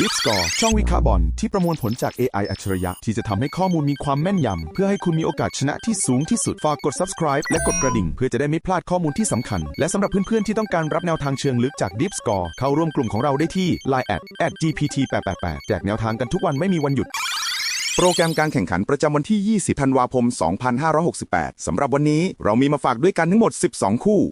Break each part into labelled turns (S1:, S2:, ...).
S1: Deep Score ช่องวิเคราะห์บอลที่ประมวลผลจาก AI อัจฉริยะ ที่จะทำให้ข้อมูลมีความแม่นยำ เพื่อให้คุณมีโอกาสชนะที่สูงที่สุด ฝากกด subscribe และกดกระดิ่ง เพื่อจะได้ไม่พลาดข้อมูลที่สำคัญ และสำหรับเพื่อนๆ ที่ต้องการรับแนวทางเชิงลึกจาก Deep Score เข้าร่วมกลุ่มของเราได้ที่ line at at gpt 8 8 8แจกแนวทางกันทุกวันไม่มีวันหยุด
S2: โปรแกรมการแข่งขันประจำวันที่ 20 ธันวาคม 2568 สำหรับวันนี้เรามีมาฝากด้วยกันทั้งหมด 12 คู่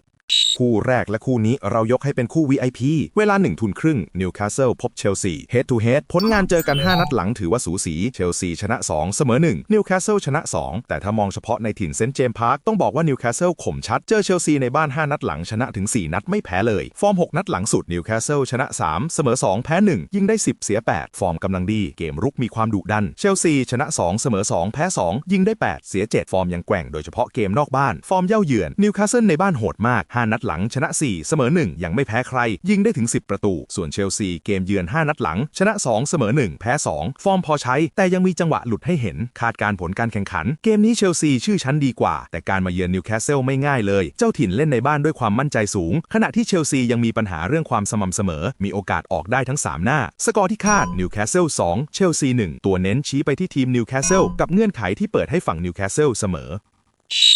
S2: คู่แรกและคู่นี้เรายกให้เป็นคู่ VIP เวลา1ทุนครึ่งนิวคาสเซิลพบเชลซี Head to Head ผลงานเจอกัน 5 นัดหลังถือว่าสูสีเชลซีชนะ 2 เสมอ 1 นิวคาสเซิลชนะ 2 แต่ถ้ามองเฉพาะในถิ่นเซนต์เจมส์พาร์คต้องบอกว่านิวคาสเซิลข่มชัด เจอเชลซีในบ้าน 5 นัดหลังชนะถึง 4 นัดไม่แพ้เลย ฟอร์ม 6 นัดหลังสุดนิวคาสเซิลชนะ 3 เสมอ 2 แพ้ 1 ยิงได้ 10 เสีย 8 ฟอร์มกำลังดีเกมรุกมีความดุดัน เชลซีชนะ 2 เสมอ 2 แพ้ 2 ยิงได้ 8 เสีย 7 ฟอร์มยังแกว่งโดยเฉพาะเกมนอกบ้านฟอร์มเย่าเยือนนิวคาสเซิลในบ้านโหดมาก5 นัดหลังชนะ 4 เสมอ 1 ยังไม่แพ้ใคร ยิงได้ถึง 10 ประตู ส่วนเชลซีเกมเยือน 5 นัดหลัง ชนะ 2 เสมอ 1 แพ้ 2 ฟอร์มพอใช้ แต่ยังมีจังหวะหลุดให้เห็น คาดการผลการแข่งขัน เกมนี้เชลซีชื่อชั้นดีกว่า แต่การมาเยือนนิวคาสเซิลไม่ง่ายเลย เจ้าถิ่นเล่นในบ้านด้วยความมั่นใจสูง ขณะที่เชลซียังมีปัญหาเรื่องความสม่ำเสมอ มีโอกาสออกได้ทั้ง 3 หน้า สกอร์ที่คาดนิวคาสเซิล2เชลซี1ตัวเน้นชี้ไปที่ทีมนิวคาสเซิลกับเงื่อนไขที่เปิดให้ฝั่งนิวคาสเซิลเสมอ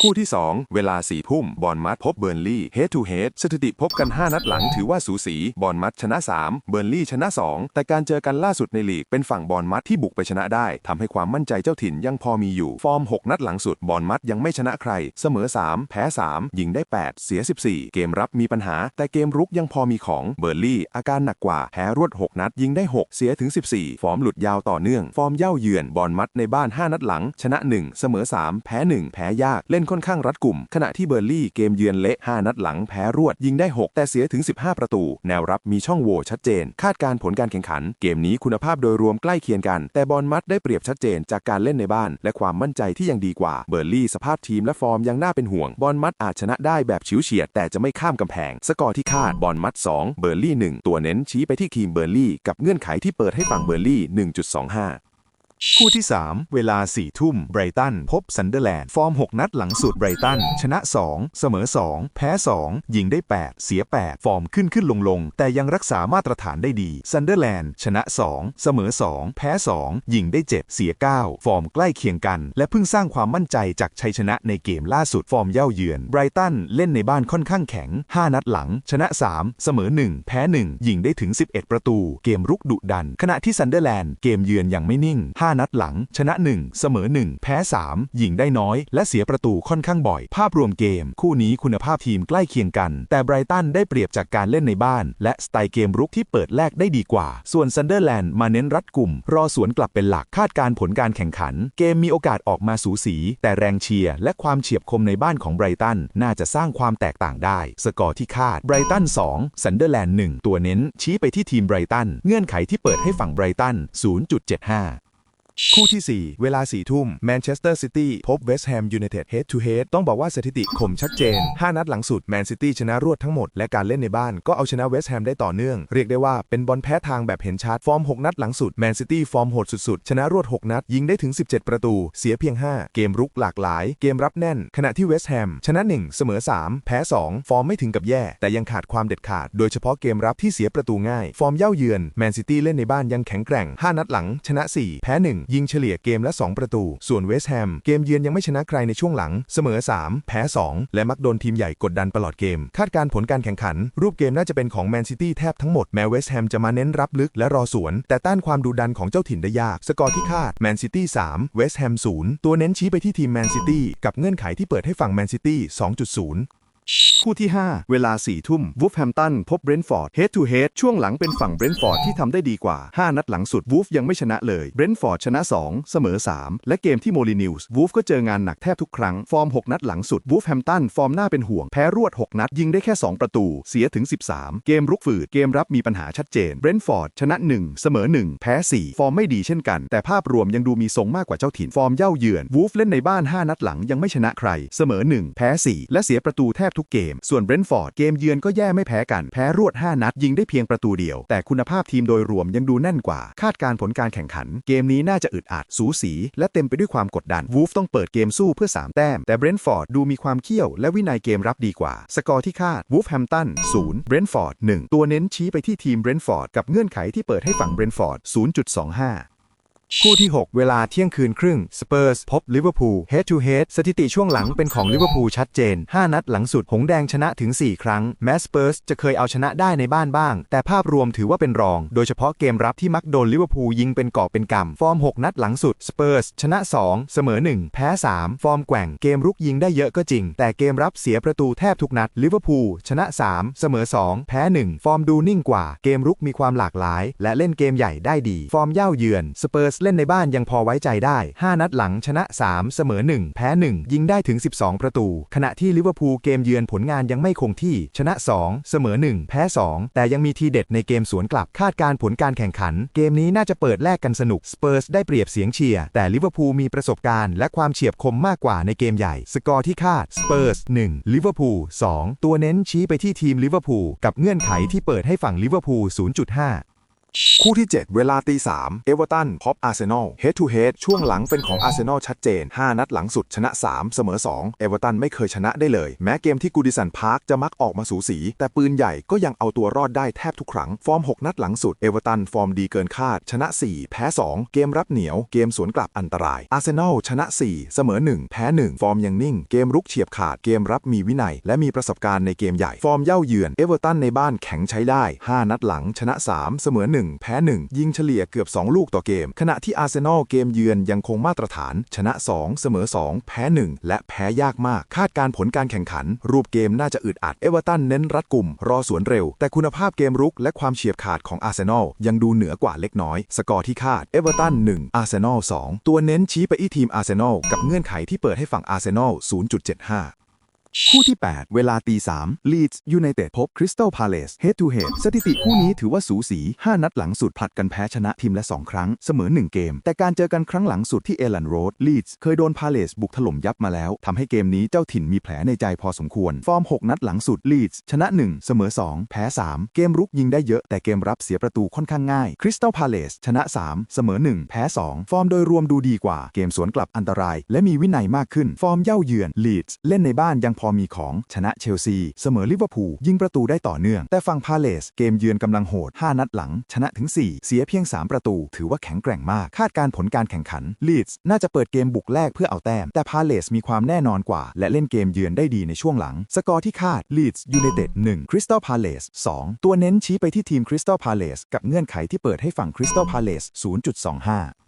S2: คู่ที่ 2 เวลา4ทุ่ม บอลมัดพบเบิร์นลี่ Head to Head สถิติพบกัน 5 นัดหลังถือว่าสูสี บอลมัดชนะ 3 เบิร์นลี่ชนะ 2 แต่การเจอกันล่าสุดในลีก เป็นฝั่งบอลมัดที่บุกไปชนะได้ทำให้ความมั่นใจเจ้าถิ่นยังพอมีอยู่ ฟอร์ม 6 นัดหลังสุด บอลมัดยังไม่ชนะใคร เสมอ 3 แพ้ 3 ยิงได้ 8 เสีย 14 เกมรับมีปัญหา แต่เกมรุกยังพอมีของเบิร์นลี่อาการหนักกว่าแพ้รวด 6 นัดยิงได้ 6 เสียถึง 14 ฟอร์มหลุดยาวต่อเนื่อง ฟอร์มเย่าเยือนบอลมัดในบ้าน 5 นัดหลัง ชนะ 1 เสมอ 3 แพ้ 1 แพ้ยากเล่นค่อนข้างรัดกลุ่มขณะที่เบอร์ลี่เกมเยือนเละ 5 นัดหลังแพ้รวด ยิงได้ 6 แต่เสียถึง 15 ประตู แนวรับมีช่องโหว่ชัดเจน คาดการผลการแข่งขัน เกมนี้คุณภาพโดยรวมใกล้เคียงกัน แต่บอลมัดได้เปรียบชัดเจนจากการเล่นในบ้าน และความมั่นใจที่ยังดีกว่าเบอร์ลี่สภาพทีมและฟอร์มยังน่าเป็นห่วง บอลมัดอาจชนะได้แบบฉิวเฉียด แต่จะไม่ข้ามกำแพง สกอร์ที่คาดบอลมัด 2 เบอร์ลี่ 1 ตัวเน้นชี้ไปที่ทีมเบอร์ลี่กับเงื่อนไขที่เปิดให้ฝั่งเบอร์ลี่ 1.25 คู่ที่ 3 เวลา 4 ทุ่มไบรตัน พบซันเดอร์แลนด์ ฟอร์ม 6 นัดหลังสุดไบรตัน ชนะ 2 เสมอ 2 แพ้ 2 ยิงได้ 8 เสีย 8 ฟอร์มขึ้นขึ้นลงลงแต่ยังรักษามาตรฐานได้ดีซันเดอร์แลนด์ชนะ 2 เสมอ 2 แพ้ 2 ยิงได้ 7 เสีย 9 ฟอร์มใกล้เคียงกัน และเพิ่งสร้างความมั่นใจจากชัยชนะในเกมล่าสุดฟอร์มเย่าเยือนไบรตันเล่นในบ้านค่อนข้างแข็ง 5 นัดหลัง ชนะ 3 เสมอ 1 แพ้ 1 ยิงได้ถึง 11 ประตู เกมรุกดุดัน ขณะที่ซันเดอร์แลนด์เกมเยือนยังไม่นิ่ง5นัดหลัง ชนะ 1 เสมอ 1 แพ้ 3 ยิงได้น้อย และเสียประตูค่อนข้างบ่อย ภาพรวมเกม คู่นี้คุณภาพทีมใกล้เคียงกัน แต่ไบรตันได้เปรียบจากการเล่นในบ้าน และสไตล์เกมรุกที่เปิดแลกได้ดีกว่า ส่วนซันเดอร์แลนด์มาเน้นรัดกลุ่ม รอสวนกลับเป็นหลักคาดการผลการแข่งขัน เกมมีโอกาสออกมาสูสี แต่แรงเชียร์และความเฉียบคมในบ้านของไบรตันน่าจะสร้างความแตกต่างได้ สกอร์ที่คาดไบรตัน2ซันเดอร์แลนด์1ตัวเน้น ชี้ไปที่ทีมไบรตันเงื่อนไขที่เปิดให้ฝั่งไบรตัน0.75 คู่ที่ 4 เวลา 4 ทุ่มแมนเชสเตอร์ซิตี้พบเวสต์แฮมยูไนเต็ดเฮดทูเฮดต้องบอกว่าสถิติข่มชัดเจน 5 นัดหลังสุดแมนซิตี้ชนะรวดทั้งหมด และการเล่นในบ้านก็เอาชนะเวสต์แฮมได้ต่อเนื่อง เรียกได้ว่าเป็นบอลแพ้ทางแบบเห็นชัดฟอร์ม 6 นัดหลังสุดแมนซิตี้ฟอร์มโหดสุดๆ ชนะรวด 6 นัด ยิงได้ถึง 17 ประตู เสียเพียง 5 เกมรุกหลากหลาย เกมรับแน่น ขณะที่เวสต์แฮมชนะ 1 เสมอ 3 แพ้ 2 ฟอร์มไม่ถึงกับแย่ แต่ยังขาดความเด็ดขาด โดยเฉพาะเกมรับที่เสียประตูง่าย ฟอร์มเย่าเยือนแมนซิตี้เล่นในบ้านยังแข็งแกร่ง 5 นัดหลังชนะ 4 แพ้ 1ยิงเฉลี่ยเกมละ 2 ประตู ส่วนเวสต์แฮม เกมเยือนยังไม่ชนะใครในช่วงหลัง เสมอ 3 แพ้ 2 และมักโดนทีมใหญ่กดดันตลอดเกม คาดการผลการแข่งขัน รูปเกมน่าจะเป็นของแมนซิตี้แทบทั้งหมด แม้เวสต์แฮมจะมาเน้นรับลึกและรอสวน แต่ต้านความดุดันของเจ้าถิ่นได้ยาก สกอร์ที่คาดแมนซิตี้3เวสต์แฮม0ตัวเน้นชี้ไปที่ทีมแมนซิตี้กับเงื่อนไขที่เปิดให้ฝั่งแมนซิตี้2.0 คู่ที่ 5 เวลา 4 ทุ่มวูฟแฮมตันพบเบรนท์ฟอร์ดเฮดทูเฮดช่วงหลังเป็นฝั่งเบรนท์ฟอร์ดที่ทำได้ดีกว่า 5 นัดหลังสุดวูฟยังไม่ชนะเลยเบรนท์ฟอร์ดชนะ 2 เสมอ 3 และเกมที่โมลินิวส์วูฟก็เจองานหนักแทบทุกครั้ง ฟอร์ม 6 นัดหลังสุดวูฟแฮมตันฟอร์มน่าเป็นห่วง แพ้รวด 6 นัดยิงได้แค่ 2 ประตู เสียถึง 13 เกมรุกฝืดเกมรับมีปัญหาชัดเจนเบรนท์ฟอร์ดชนะ 1 เสมอ 1 แพ้ 4 ฟอร์มไม่ดีเช่นกัน แต่ภาพรวมยังดูมีทรงมากกว่าเจ้าถิ่นฟอร์มเย่าเยือนวูฟเล่นในบ้าน 5 นัดหลังยังไม่ชนะใคร เสมอ 1 แพ้ 4 และเสียประตูแทบทุกเกม ส่วนเบรนท์ฟอร์ดเกมเยือนก็แย่ไม่แพ้กัน แพ้รวด 5 นัด ยิงได้เพียงประตูเดียว แต่คุณภาพทีมโดยรวมยังดูแน่นกว่า คาดการผลการแข่งขัน เกมนี้น่าจะอึดอัด สูสี และเต็มไปด้วยความกดดัน วูฟต้องเปิดเกมสู้เพื่อ 3 แต้ม แต่เบรนท์ฟอร์ดดูมีความเขี้ยวและวินัยเกมรับดีกว่า สกอร์ที่คาด วูฟแฮมตัน0เบรนท์ฟอร์ด1ตัวเน้นชี้ไปที่ทีมเบรนท์ฟอร์ดกับเงื่อนไขที่เปิดให้ฝั่งเบรนท์ฟอร์ด0.25 คู่ที่ 6 เวลาเที่ยงคืนครึ่งสเปอร์สพบลิเวอร์พูล head to head สถิติช่วงหลังเป็นของลิเวอร์พูลชัดเจน 5 นัดหลังสุด หงแดงชนะถึง 4 ครั้ง แม้สเปอร์สจะเคยเอาชนะได้ในบ้านบ้าง แต่ภาพรวมถือว่าเป็นรอง โดยเฉพาะเกมรับที่มักโดนลิเวอร์พูลยิงเป็นกอบเป็นกำ ฟอร์ม 6 นัดหลังสุดสเปอร์สชนะ 2 เสมอ 1 แพ้ 3 ฟอร์มแกว่งเกมรุกยิงได้เยอะก็จริง แต่เกมรับเสียประตูแทบทุกนัดลิเวอร์พูลชนะ 3 เสมอ 2 แพ้ 1 ฟอร์มดูนิ่งกว่า เกมรุกมีความหลากหลาย และเล่นเกมใหญ่ได้ดี ฟอร์มเย่าเยือนสเปอร์สเล่นในบ้านยังพอไว้ใจได้ 5 นัดหลังชนะ 3 เสมอ 1 แพ้ 1 ยิงได้ถึง 12 ประตู ขณะที่ลิเวอร์พูลเกมเยือนผลงานยังไม่คงที่ ชนะ 2 เสมอ 1 แพ้ 2 แต่ยังมีทีเด็ดในเกมสวนกลับคาดการผลการแข่งขัน เกมนี้น่าจะเปิดแลกกันสนุกสเปอร์สได้เปรียบเสียงเชียร์แต่ลิเวอร์พูลมีประสบการณ์และความเฉียบคมมากกว่าในเกมใหญ่ สกอร์ที่คาดสเปอร์ส1ลิเวอร์พูล2ตัวเน้นชี้ไปที่ทีมลิเวอร์พูลกับเงื่อนไขที่เปิดให้ฝั่งลิเวอร์พูล0.5 คู่ที่ 7 เวลาตี3เอเวอร์ตันพบอาร์เซนอล head to head ช่วงหลังเป็นของอาร์เซนอลชัดเจน 5 นัดหลังสุดชนะ 3 เสมอ 2 เอเวอร์ตันไม่เคยชนะได้เลย แม้เกมที่กูดิสันพาร์คจะมักออกมาสูสี แต่ปืนใหญ่ก็ยังเอาตัวรอดได้แทบทุกครั้ง ฟอร์ม 6 นัดหลังสุดเอเวอร์ตันฟอร์มดีเกินคาด ชนะ 4 แพ้ 2 เกมรับเหนียวเกมสวนกลับอันตรายอาร์เซนอลชนะ 4 เสมอ 1 แพ้ 1 ฟอร์มยังนิ่ง เกมรุกเฉียบขาดเกมรับมีวินัย และมีประสบการณ์ในเกมใหญ่ฟอร์มเย่าเยือนเอเวอร์ตันในบ้านแข็งใช้ได้ 5 นัดหลังชนะ 3 เสมอ1แพ้ 1 ยิงเฉลี่ยเกือบ 2 ลูกต่อเกม ขณะที่อาร์เซนอลเกมเยือนยังคงมาตรฐาน ชนะ 2 เสมอ 2 แพ้ 1 และแพ้ยากมาก คาดการผลการแข่งขัน รูปเกมน่าจะอึดอัดเอเวอร์ตันเน้นรัดกลุ่ม รอสวนเร็ว แต่คุณภาพเกมรุกและความเฉียบขาดของอาร์เซนอลยังดูเหนือกว่าเล็กน้อย สกอร์ที่คาดเอเวอร์ตัน1อาร์เซนอล2ตัวเน้นชี้ไปที่ทีมอาร์เซนอลกับเงื่อนไขที่เปิดให้ฝั่งอาร์เซนอล0.75 คู่ที่ 8 เวลาตี3 Leeds United พบ Crystal Palace Head to Head สถิติคู่นี้ถือว่าสูสี 5 นัดหลังสุดผลัดกันแพ้ชนะทีมละ 2 ครั้ง เสมอ 1 เกม แต่การเจอกันครั้งหลังสุดที่เอลันโรด Leeds เคยโดน Palace บุกถล่มยับมาแล้ว ทำให้เกมนี้เจ้าถิ่นมีแผลในใจพอสมควร ฟอร์ม 6 นัดหลังสุด Leeds ชนะ 1 เสมอ 2 แพ้ 3 เกมรุกยิงได้เยอะ แต่เกมรับเสียประตูค่อนข้างง่าย Crystal Palace ชนะ 3 เสมอ 1 แพ้ 2 ฟอร์มโดยรวมดูดีกว่า เกมสวนกลับอันตราย และมีวินัยมากขึ้น ฟอร์มเย่าเยือน Leeds เล่นในบ้านยังพอมีของชนะเชลซี เสมอลิเวอร์พูลยิงประตูได้ต่อเนื่อง แต่ฝั่งพาเลสเกมเยือนกำลังโหด 5 นัดหลัง ชนะถึง 4 เสียเพียง 3 ประตู ถือว่าแข็งแกร่งมาก คาดการผลการแข่งขันลีดส์น่าจะเปิดเกมบุกแรกเพื่อเอาแต้ม แต่พาเลสมีความแน่นอนกว่า และเล่นเกมเยือนได้ดีในช่วงหลัง สกอร์ที่คาดลีดส์ยูไนเต็ด1คริสตัลพาเลส2ตัวเน้นชี้ไปที่ทีมคริสตัลพาเลสกับเงื่อนไขที่เปิดให้ฝั่งคริสตัลพาเลส0.25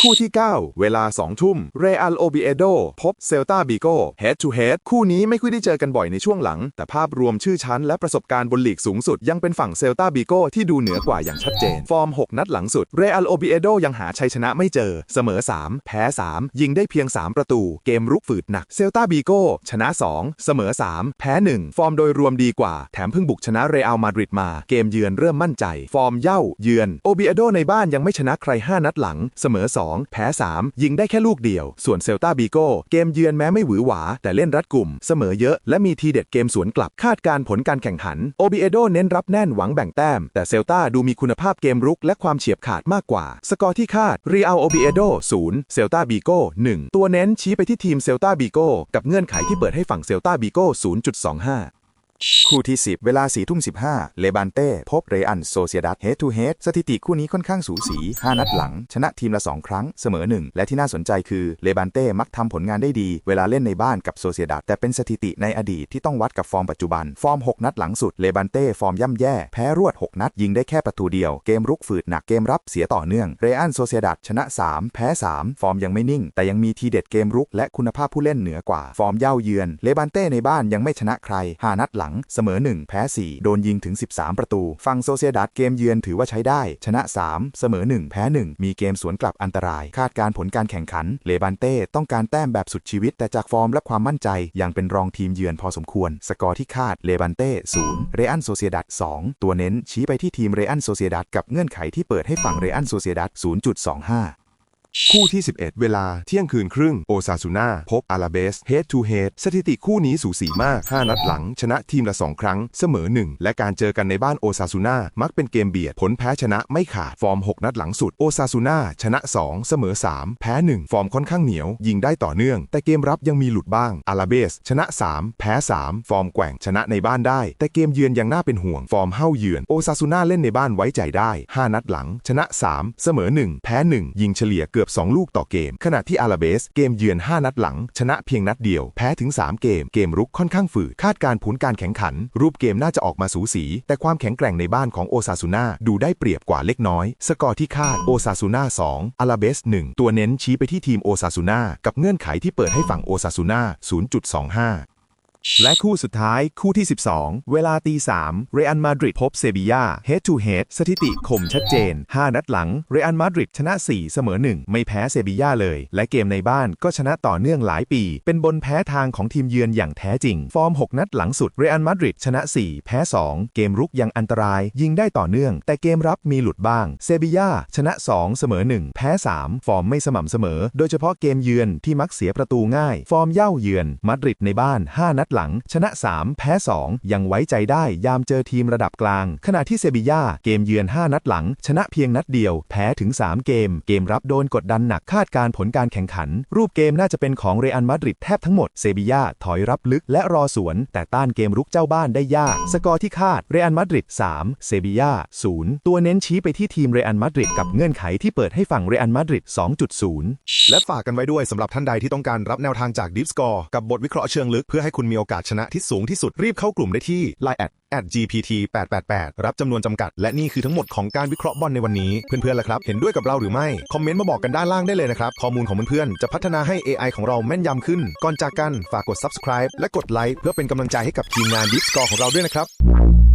S2: คู่ที่ 9 เวลา 2 ทุ่ม เรอัลโอบิเอโดพบเซลตาบิโก head to head คู่นี้ไม่ค่อยได้เจอกันบ่อยในช่วงหลัง แต่ภาพรวมชื่อชั้นและประสบการณ์บนลีกสูงสุด ยังเป็นฝั่งเซลตาบิโกที่ดูเหนือกว่าอย่างชัดเจน ฟอร์ม 6 นัดหลังสุด เรอัลโอบิเอโดยังหาชัยชนะไม่เจอ เสมอ 3 แพ้ 3 ยิงได้เพียง 3 ประตู เกมรุกฝืดหนัก เซลตาบิโกชนะ 2 เสมอ 3 แพ้ 1 ฟอร์มโดยรวมดีกว่า แถมเพิ่งบุกชนะเรอัลมาดริดมา เกมเยือนเริ่มมั่นใจ ฟอร์มเย่าเยือน โอบิเอโดในบ้านยังไม่ชนะใคร 5 นัดหลัง เสมอ2 แพ้ 3 ยิงได้แค่ลูกเดียว ส่วนเซลตาบีโก้เกมเยือนแม้ไม่หวือหวา แต่เล่นรัดกลุ่ม เสมอเยอะ และมีทีเด็ดเกมสวนกลับคาดการผลการแข่งขันโอบิเอโดเน้นรับแน่นหวังแบ่งแต้ม แต่เซลตาดูมีคุณภาพเกมรุกและความเฉียบขาดมากกว่า สกอร์ที่คาดเรียลโอบิเอโด0เซลตาบีโก้1ตัวเน้นชี้ไปที่ทีมเซลตาบีโก้กับเงื่อนไขที่เปิดให้ฝั่งเซลตาบีโก้0.25 คู่ที่ 10 เวลา4ทุ่ม15 เลบานเต้พบเรอันโซเซียดัต head to head สถิติคู่นี้ค่อนข้างสูสี 5 นัดหลัง ชนะทีมละ 2 ครั้งเสมอ 1 และที่น่าสนใจคือเลบานเต้มักทำผลงานได้ดี เวลาเล่นในบ้านกับโซเซียดัตแต่เป็นสถิติในอดีตที่ต้องวัดกับฟอร์มปัจจุบัน ฟอร์ม 6 นัดหลังสุดเลบานเต้ฟอร์มย่ำแย่ แพ้รวด 6 นัดยิงได้แค่ประตูเดียว เกมรุกฝืดหนักเกมรับเสียต่อเนื่องเรอันโซเซียดัตชนะ 3 แพ้ 3 ฟอร์มยังไม่นิ่ง แต่ยังมีทีเด็ดเกมรุกและคุณภาพผู้เล่นเหนือกว่าฟอร์มเย่าเยือนเลบานเต้ในบ้านยังไม่ชนะใคร5นัดหลังเสมอ 1 แพ้ 4 โดนยิงถึง 13 ประตู ฝั่งโซเซียดัตเกมเยือนถือว่าใช้ได้ ชนะ 3 เสมอ 1 แพ้ 1 มีเกมสวนกลับอันตราย คาดการผลการแข่งขัน เลบานเต้ต้องการแต้มแบบสุดชีวิต แต่จากฟอร์มและความมั่นใจยังเป็นรองทีมเยือนพอสมควร สกอร์ที่คาดเลบานเต้0เรอันโซเซียดัต2ตัวเน้นชี้ไปที่ทีมเรอันโซเซียดัตกับเงื่อนไขที่เปิดให้ฝั่งเรอันโซเซียดัต0.25 คู่ที่ 11 เวลาเที่ยงคืนครึ่ง โอซาซูนาพบอาราเบส Head to Head สถิติคู่นี้สูสีมาก 5 นัดหลัง ชนะทีมละ 2 ครั้ง เสมอ 1 และการเจอกันในบ้านโอซาซูนามักเป็นเกมเบียด ผลแพ้ชนะไม่ขาด ฟอร์ม 6 นัดหลังสุด โอซาซูนาชนะ 2 เสมอ 3 แพ้ 1 ฟอร์มค่อนข้างเหนียว ยิงได้ต่อเนื่อง แต่เกมรับยังมีหลุดบ้างอาราเบสชนะ 3 แพ้ 3 ฟอร์มแกว่งชนะในบ้านได้ แต่เกมเยือนยังน่าเป็นห่วงฟอร์มเฮ้าเยือนโอซาซูนาเล่นในบ้านไว้ใจได้ 5 นัดหลัง ชนะ 3 เสมอ 1 แพ้ 1 ยิงเฉลี่ยเกือบ 2 ลูกต่อเกม ขณะที่อาราเบสเกมเยือน 5 นัดหลัง ชนะเพียงนัดเดียว แพ้ถึง 3 เกม เกมรุกค่อนข้างฝืดคาดการผลการแข่งขัน รูปเกมน่าจะออกมาสูสี แต่ความแข็งแกร่งในบ้านของโอซาซูนาดูได้เปรียบกว่าเล็กน้อย สกอร์ที่คาดโอซาซูนา2อาราเบส1ตัวเน้นชี้ไปที่ทีมโอซาซูนากับเงื่อนไขที่เปิดให้ฝั่งโอซาซูนา0.25 และคู่สุดท้ายคู่ที่ 12 เวลาตี3เรอัลมาดริดพบเซบียา Head to Head สถิติคมชัดเจน 5 นัดหลัง เรอัลมาดริดชนะ 4 เสมอ 1 ไม่แพ้เซบียาเลย และเกมในบ้านก็ชนะต่อเนื่องหลายปี เป็นบนแพ้ทางของทีมเยือนอย่างแท้จริง ฟอร์ม 6 นัดหลังสุด เรอัลมาดริดชนะ 4 แพ้ 2 เกมรุกยังอันตราย ยิงได้ต่อเนื่อง แต่เกมรับมีหลุดบ้าง เซบียาชนะ 2 เสมอ 1 แพ้ 3 ฟอร์มไม่สม่ำเสมอ โดยเฉพาะเกมเยือนที่มักเสียประตูง่าย ฟอร์มเย่าเยือนมาดริดในบ้าน 5 นัดหลังชนะ 3 แพ้ 2 ยังไว้ใจได้ยามเจอทีมระดับกลาง ขณะที่เซบีย่าเกมเยือน 5 นัดหลัง ชนะเพียงนัดเดียว แพ้ถึง 3 เกม เกมรับโดนกดดันหนักคาดการผลการแข่งขัน รูปเกมน่าจะเป็นของเรอัลมาดริดแทบทั้งหมดเซบีย่าถอยรับลึกและรอสวน แต่ต้านเกมรุกเจ้าบ้านได้ยาก สกอร์ที่คาดเรอัลมาดริด3เซบีย่า0ตัวเน้นชี้ไปที่ทีมเรอัลมาดริดกับเงื่อนไขที่เปิดให้ฝั่งเรอัลมาดริด2.0
S3: และฝากกันไว้ด้วยสำหรับท่านใดที่ต้องการรับแนวทางจาก Deep Score กับบทวิเคราะห์เชิงลึกเพื่อให้คุณมีโอกาสชนะที่สูงที่สุดรีบเข้ากลุ่มได้ที่ Line at at gpt 888รับจำนวนจำกัด และนี่คือทั้งหมดของการวิเคราะห์บอลในวันนี้ เพื่อนๆล่ะครับ เห็นด้วยกับเราหรือไม่ คอมเมนต์มาบอกกันด้านล่างได้เลยนะครับ ข้อมูลของเพื่อนๆ จะพัฒนาให้ AI ของเราแม่นยำขึ้น ก่อนจากกัน ฝากกด subscribe และกดไลค์เพื่อเป็นกำลังใจให้กับทีมงาน Deep Score ของเราด้วยนะครับ